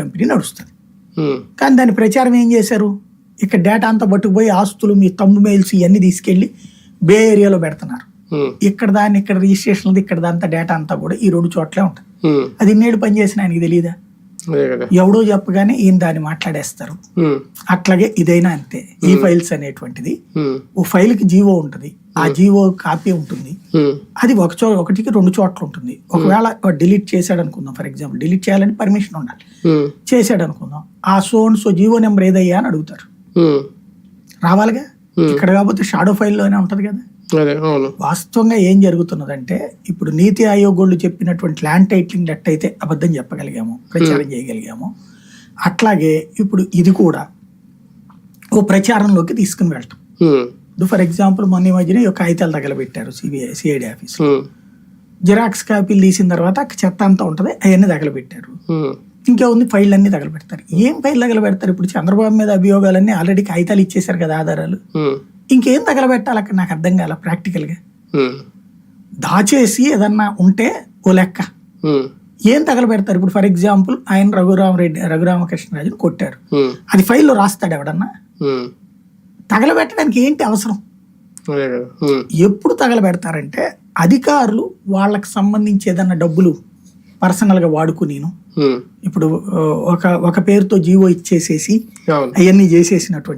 Company నడుస్తుంది. కానీ దాని ప్రచారం ఏం చేశారు? ఇక్కడ డేటా అంతా పట్టుకుపోయి ఆస్తులు మీ తమ్ము మెయిల్స్ ఇవన్నీ తీసుకెళ్ళి బే ఏరియాలో పెడుతున్నారు. ఇక్కడ దాన్ని ఇక్కడ రిజిస్ట్రేషన్ ఇక్కడ దాంతా డేటా అంతా కూడా ఈ రెండు చోట్లే ఉంటుంది అది ఇన్నేళ్ళు పనిచేసిన ఆయనకి తెలియదా ఎవడో చెప్పగానే ఈయన దాన్ని మాట్లాడేస్తారు. అట్లాగే ఇదైనా అంతే. ఈ ఫైల్స్ అనేటువంటిది. ఓ ఫైల్కి జీవో ఉంటుంది. ఆ జీవో కాపీ ఉంటుంది. అది ఒక చో ఒకటికి రెండు చోట్ల ఉంటుంది. ఒకవేళ డిలీట్ చేశాడు అనుకుందాం ఫర్ ఎగ్జాంపుల్ డిలీట్ చేయాలని పర్మిషన్ ఉండాలి. ఉమ్, చేశాడు అనుకుందాం ఆ సోన్ సో జీవో నెంబర్ ఏదయ్యా అని అడుగుతారు. రావాలిగా? ఇక్కడ కాకపోతే షాడో ఫైల్లోనే ఉంటది కదా? వాస్తవంగా ఏం జరుగుతున్నదంటే ఇప్పుడు నీతి ఆయోగ్ వాళ్ళు చెప్పినటువంటి ల్యాండ్ టైటిలింగ్ ఎట్టయితే అబద్ధం చెప్పగలిగాము ప్రచారం చేయగలిగాము. అట్లాగే ఇప్పుడు ఇది కూడా ఓ ప్రచారంలోకి తీసుకుని వెళ్తాం. ఫర్ ఎగ్జాంపుల్ మొన్న మధ్యన ఈ కాగితాలు తగలబెట్టారు సిబిఐ సిఐడి ఆఫీస్ జిరాక్స్ కాపీలు తీసిన తర్వాత చెత్త అంతా ఉంటుంది అవన్నీ తగలబెట్టారు. ఉమ్, ఇంకేముంది ఫైల్ అన్ని తగలబెడతారు. ఏం ఫైల్ తగలబెడతారు? ఇప్పుడు చంద్రబాబు మీద అభియోగాలన్నీ ఆల్రెడీ కాగితాలు ఇచ్చేశారు కదా ఆధారాలు. ఉమ్, ఇంకేం తగలబెట్టాలి అక్కడ? నాకు అర్థం కాల ప్రాక్టికల్గా ఉమ్, దాచేసి ఏదన్నా ఉంటే ఓ లెక్క. ఏం తగలబెడతారు? ఇప్పుడు ఫర్ ఎగ్జాంపుల్ ఆయన రఘురామరెడ్డి రఘురామకృష్ణరాజుని కొట్టారు. అది ఫైల్లో రాస్తాడు ఎవడన్నా? తగలబెట్టడానికి ఏంటి అవసరం? ఎప్పుడు తగలబెడతారంటే అధికారులు వాళ్ళకి సంబంధించి ఏదన్నా డబ్బులు పర్సనల్గా వాడుకునేను ఇప్పుడు ఒక ఒక పేరుతో జీవో ఇచ్చేసేసి అవును. అవన్నీ చేసేసినటువంటి